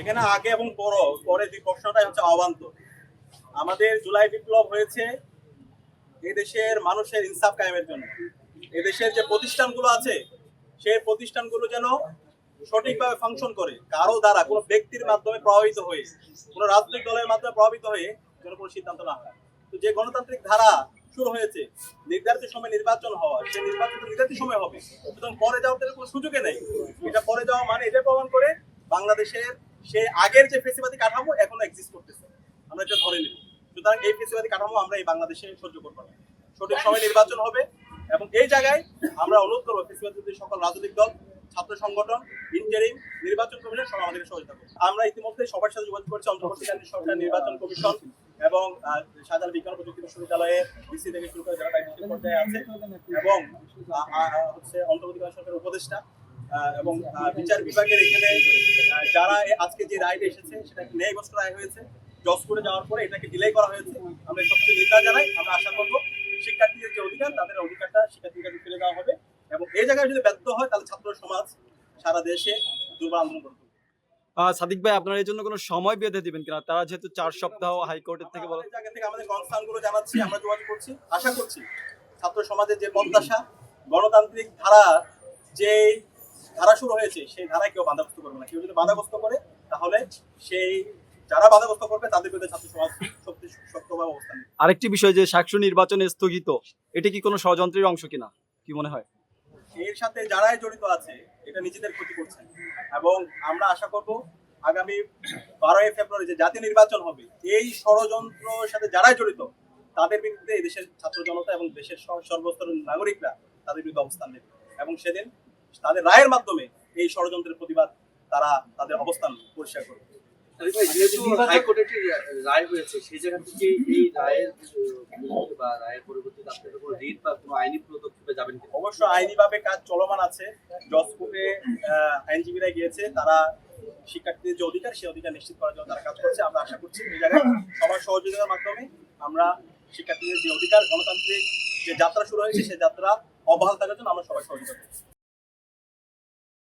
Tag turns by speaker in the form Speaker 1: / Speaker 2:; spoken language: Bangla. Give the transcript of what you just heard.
Speaker 1: এখানে আগে এবং পর পরে যে প্রশ্নটাই হচ্ছে অবান্তর আমাদের জুলাই বিপ্লব হয়েছে এদেশের মানুষের ইনসাফ কায়েমের জন্য। এদেশের যে প্রতিষ্ঠানগুলো আছে, সেই প্রতিষ্ঠানগুলো যেন সঠিকভাবে ফাংশন করে, কারও দ্বারা, কোনো ব্যক্তির মাধ্যমে প্রভাবিত হয়ে, কোনো রাজনৈতিক দলের মাধ্যমে প্রভাবিত হয়ে যেন কোনো সিদ্ধান্ত না হয়। তো যে গণতান্ত্রিক ধারা শুরু হয়েছে, নির্ধারিত সময় নির্বাচন হওয়া সেই নির্বাচন নির্ধারিত সময় হবে। সুতরাং পরে যাওয়ার কোনো সুযোগে নেই। এটা পরে যাওয়া মানে এটা প্রমাণ করে বাংলাদেশের সেই আগের যে ফেসিবাদী কাঠামো এখনও এক্সিস্ট করতেছে। আমরা এটা ধরে নিব। সুতরাং এই ফেসিবাদী কাঠামো আমরা এই বাংলাদেশে সহ্য করব না। সঠিক সময় নির্বাচন হবে এবং এই জায়গায় আমরা অনুরোধ করব ফেসিবাদী সকল রাজনৈতিক দল, ছাত্র সংগঠন ইন্টারিম নির্বাচন কমিশন সব আমাদেরকে সহযোগিতা করবে আমরা ইতিমধ্যে সবার সাথে যোগাযোগ করছি, অন্তর্বর্তীকালীন সরকার, নির্বাচন কমিশন এবং শাহজালাল বিজ্ঞান প্রযুক্তি বিশ্ববিদ্যালয়ের ডিসি থেকে শুরু করে যারা পর্যায়ে আছে এবং হচ্ছে অন্তর্বর্তীকালীন সরকারের উপদেষ্টা এবং বিচার বিভাগের এখানে যারা আজকে যে রায়টা এসেছে সেটা একটি ন্যায়গ্রস্ত রায় হয়েছে। জজ করে যাওয়ার পরে এটাকে ডিলে করা হয়েছে। আমরা সবচেয়ে নিন্দা জানাই। আমরা আশা করব শিক্ষার্থীদের যে অধিকার তাদের অধিকারটা শিক্ষার্থীদের কাছে ফিরে দেওয়া হবে এবং এই জায়গায় যদি ব্যর্থ হয় তাহলে ছাত্র সমাজ সারা দেশে দুর্বল আন্দোলন করবে।
Speaker 2: সাদিক ভাই আপনারা এই জন্য কোনো সময় বেঁধে দিবেন কিনা? তারা যেহেতু চার সপ্তাহ হাইকোর্টের থেকে বলে।
Speaker 1: আমাদের জায়গা থেকে আমাদের কনসার্নগুলো জানাচ্ছি আমরা যোগাযোগ করছি। আশা করছি ছাত্র সমাজের যে প্রত্যাশা গণতান্ত্রিক ধারা যে ধারা শুরু হয়েছে সেই ধারায় কেউ বাধাগ্রস্ত করবে না। কেউ যদি বাধাগ্রস্ত করে তাহলে সেই যারা বাধাগ্রস্ত করবে তাদের বিরুদ্ধে ছাত্র সমাজ শক্তি শক্তভাবে অবস্থান
Speaker 2: আরেকটি বিষয় যে সাকসু নির্বাচন স্থগিত এটি কি কোনো ষড়যন্ত্রের অংশ কিনা? কি মনে হয়?
Speaker 1: এর সাথে যারাই জড়িত আছে এটা নিজেদের ক্ষতি করছে। এবং আমরা আশা করব আগামী বারোই ফেব্রুয়ারি যে জাতীয় নির্বাচন হবে এই ষড়যন্ত্রের সাথে যারাই জড়িত তাদের বিরুদ্ধে এই দেশের ছাত্র জনতা এবং দেশের সর- সর্বস্তরের নাগরিকরা তাদের বিরুদ্ধে অবস্থান নেবে। এবং সেদিন তাদের রায়ের মাধ্যমে এই ষড়যন্ত্রের প্রতিবাদ তারা তাদের অবস্থান পরিষ্কার করবে।
Speaker 3: আরে ভাই, যেহেতু হাইকোর্টের একটি রায় হয়েছে সেই জায়গা থেকে এই রায়ের বা রায়ের পরিবর্তিতে আপনাদের কোনো রিট বা কোনো আইনি পদক্ষেপে যাবেন
Speaker 1: অবশ্য আইনিভাবে কাজ চলমান আছে। জজ কোর্টে আইনজীবীরা গিয়েছে তারা শিক্ষার্থীদের যে অধিকার সেই অধিকার নিশ্চিত করার জন্য তারা কাজ করছে। আমরা আশা করছি এই জায়গায় সবার সহযোগিতার মাধ্যমে আমরা শিক্ষার্থীদের যে অধিকার গণতান্ত্রিক যে যাত্রা শুরু হয়েছে সেই যাত্রা অবহাল থাকার জন্য আমরা সবাই সহযোগিতা করছি।